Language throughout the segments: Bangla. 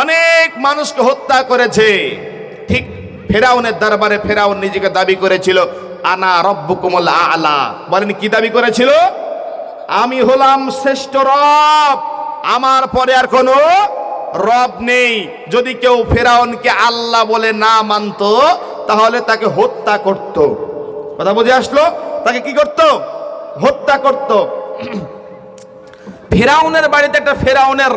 অনেক মানুষকে হত্যা করেছে। ঠিক ফেরাউনের দরবারে ফেরাউন নিজেকে দাবি করেছিল, আনা রব্বুকুমুল আলা। বলেন, কি দাবি করেছিল? আমি হলাম শ্রেষ্ঠ রব, আমার পরে আর কোনো রব নেই। যদি কেউ ফেরাউনকে আল্লাহ বলে না মানতো, তাহলে তাকে হত্যা করত। কথা বুঝে আসলো? তাকে কি করত? হত্যা করত। ফেরাউনের বাড়িতে একটা ফেরাউনের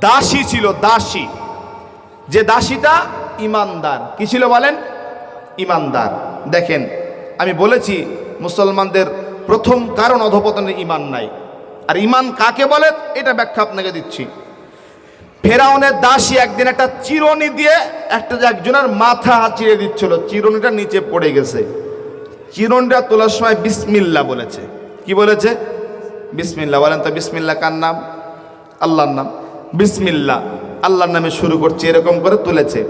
দাসী ছিল, দাসী। যে দাসীটা ইমানদার। কি ছিল বলেন? ইমানদার। দেখেন, আমি বলেছি, মুসলমানদের প্রথম কারণ অধপতনের ইমান নাই। আর ইমান কাকে বলে? এটা ব্যাখ্যা আপনাকে দিচ্ছি। ফেরাউনের দাসী একদিন একটা চিরনি দিয়ে একটা একজনের মাথা হাঁচিয়ে দিচ্ছিল, চিরনিটা নিচে পড়ে গেছে। চিরনিটা তোলার সময় বিসমিল্লা বলেছে। কি বলেছে? বিসমিল্লা। বলেন তো, বিসমিল্লা কার নাম? আল্লাহর নাম। বিসমিল্লা আল্লাহর নামে শুরু করছে, এরকম করে তুলেছে।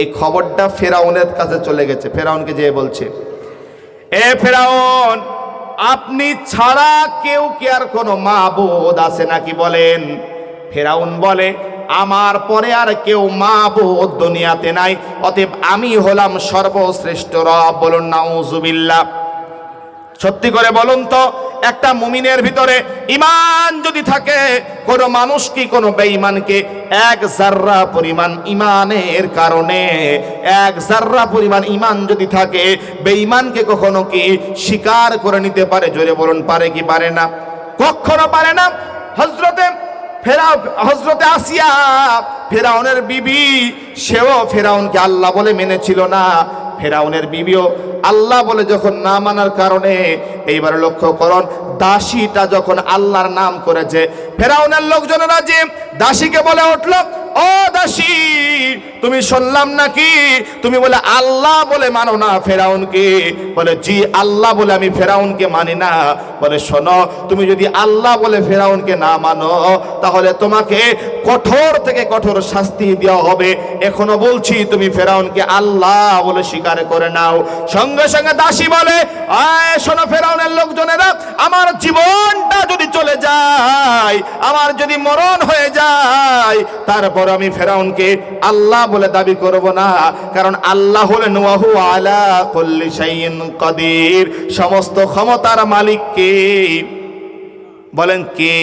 এই খবরটা ফেরাউনের কাছে চলে গেছে। ফেরাউনকে যেয়ে বলছে, এ ফেরাউন, আপনি ছাড়া কেউ কি আর কোনো মাবুদ আছে নাকি বলেন? ফেরাউন বলে, আমার পরে আর কেউ মাবুদ দুনিয়াতে নাই, অতএব আমি হলাম সর্বশ্রেষ্ঠ রব, বলুন নাউজুবিল্লাহ। সত্যি করে বলুন তো একটা মুমিনের ভিতরে ইমান যদি থাকে, কোনো মানুষ কি কোনো বেঈমানকে এক জাররা পরিমাণ ইমানের কারণে, এক জাররা পরিমাণ ইমান যদি থাকে, বেঈমানকে কখনো কি স্বীকার করে নিতে পারে? জোরে বলুন, পারে কি পারে না? কখনো পারে না। হজরতে ফেরাও হজরতে আসিয়া ফেরাউনের বিবি, সেও ফেরাউনকে আল্লাহ বলে মেনেছিল না। ফেরাউনের বিবিও আল্লাহ বলে যখন না মানার কারণে, এইবার লক্ষ্য করন, দাসীটা যখন আল্লাহর নাম করেছে, ফেরাউনের লোকজনেরা যে দাসীকে বলে উঠল, ও দাসী তুমি শুনলাম নাকি? তুমি বলে, আল্লাহ বলে মানো না ফেরাউনকে। বলে, জি, আল্লাহ বলে আমি ফেরাউনকে মানি না। বলে, শোনো, তুমি যদি আল্লাহ বলে ফেরাউনকে না মানো, তাহলে তোমাকে কঠোর থেকে কঠোর শাস্তি দেওয়া হবে। এখনও বলছি, তুমি ফেরাউনকে আল্লাহ বলে স্বীকার করে নাও। সঙ্গে সঙ্গে দাসী বলে, আয়, শোনো ফেরাউনের লোকজনেরা, আমার জীবনটা যদি চলে যায় আমার যদি মরণ হয়ে যায়, তারপর আমি ফেরাউনকে আল্লাহ বলে দাবি করব না। কারণ আল্লাহ হলেন ওয়াহু আলা কুল্লি শাইইন কদির। সমস্ত ক্ষমতার মালিক কে বলেন কে?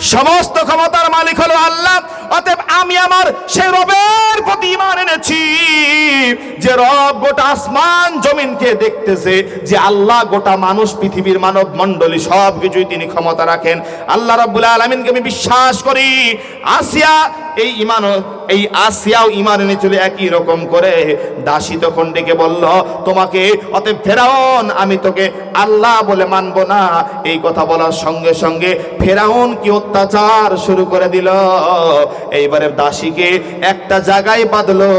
সমস্ত ক্ষমতার মালিক হলো আল্লাহ। অতএব আমি আমার সেই রবের প্রতি রব গোটা আসমান জমিনকে দেখতেছে যে আল্লাহ গোটা মানুষ, পৃথিবীর মানব মণ্ডলী সব কিছুই তিনি ক্ষমতা রাখেন। আল্লাহ রব্বুল আলমিনকে আমি বিশ্বাস করি, আসিয়া এই ইমান, এই আসিয়াও ইমান এনেছিল একই রকম করে। দাসী তখন ডেকে বলল, তোমাকে অতএব ফেরাউন, আমি তোকে আল্লাহ বলে মানবো না। এই কথা বলার সঙ্গে সঙ্গে ফেরাউন কি অত্যাচার শুরু করে দিল। এইবারে দাসীকে একটা জায়গায় বাঁধলো,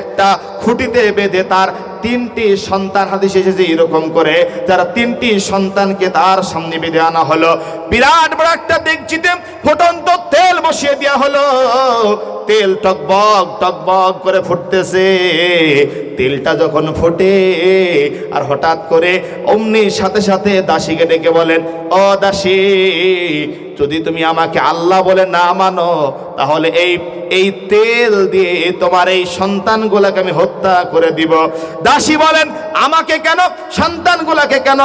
একটা খুঁটিতে বেঁধে তার তিনটি সন্তান, হাদিস এসেছে এরকম করে, যারা তিনটি সন্তানকে তার সামনে বেঁধে আনা হলো। বিরাট বড় একটা দেখছিতে ফুটন্ত তেল বসিয়ে দেওয়া হলো। তেল টকবক টকবক করে ফুটতেছে। তেলটা যখন ফোটে, আর হঠাৎ করে অমনি সাথে সাথে দাসীকে ডেকে বলেন, ও দাসী যদি তুমি আমাকে আল্লাহ বলে না মানো, তাহলে এই এই তেল দিয়ে তোমার এই সন্তানগুলোকে আমি হত্যা করে দিব। দাসী বলেন আমাকে কেন, সন্তানগুলাকে কেন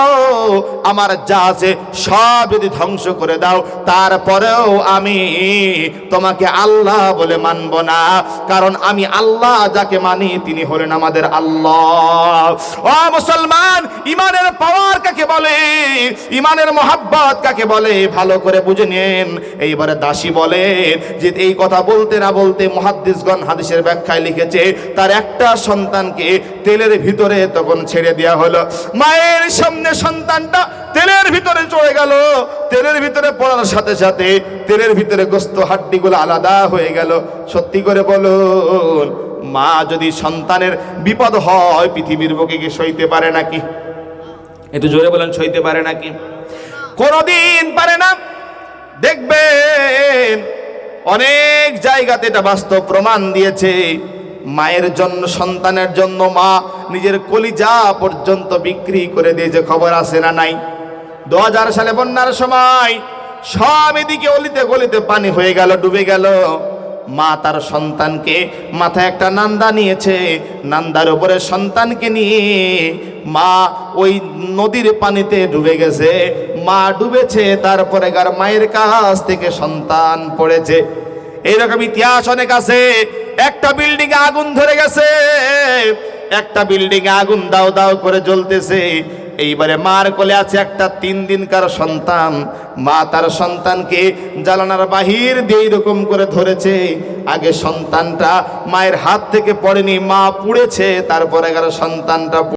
আমার যা আছে সব যদি ধ্বংস করে দাও, তারপরেও আমি তোমাকে আল্লাহ বলে মানব না। কারণ আমি আল্লাহ যাকে মানি, তিনি হলেন আমাদের আল্লাহ। ও মুসলমান, ইমানের পাওয়ার কাকে বলে? ইমানের মোহাব্বত কাকে বলে? ভালো করে বুঝে নিন। এইবারে দাসী বলে যে এই কথা বলতে না বলতে মহাদ্দিসগণ হাদিসের ব্যাখ্যায় লিখেছে, তার একটা সন্তানকে তেলের ভিতরে তখন ছেড়ে দেওয়া হলো। মায়ের সামনে সন্তানটা তেলের ভিতরে চলে গেল। তেলের ভিতরে পড়ার সাথে সাথে তেলের ভিতরে গোস্ত হাড্ডিগুলো আলাদা হয়ে গেল। সত্যি করে বলুন, মা যদি সন্তানের বিপদ হয়, পৃথিবীর বুকে কি সইতে পারে নাকি? একটু জোরে বলেন, সইতে পারে নাকি? কোনোদিন পারে না। দেখবেন, অনেক জায়গাতে এটা বাস্তব প্রমাণ দিয়েছে। মায়ের জন্য, সন্তানের জন্য মা নিজের কলিজা পর্যন্ত বিক্রি করে দিয়েছে খবর আছে না নাই? দু হাজার সালে বন্যার সময় সব এদিকে অলিতে গলিতে পানি হয়ে গেল, ডুবে গেল। মা তার সন্তানকে মাথায় একটা নান্দা নিয়েছে। নান্দার উপরে সন্তানকে নিয়ে মা ওই নদীর পানিতে ডুবে গেছে। মা ডুবেছে, তারপরে গার মায়ের কাছ থেকে সন্তান পড়েছে। এইরকম ইতিহাস অনেক আছে। একটা বিল্ডিং আগুন ধরে গেছে। একটা বিল্ডিং আগুন দাও দাও করে জ্বলতেছে। এইবারে মার কোলে আছে একটা তিন দিনকার সন্তান। মা তার সন্তানকে জ্বালানার বাহির দিয়ে এরকম করে ধরেছে। আগে সন্তানটা মায়ের হাত থেকে পড়েনি, মা পুড়েছে, তারপরে সন্তানটা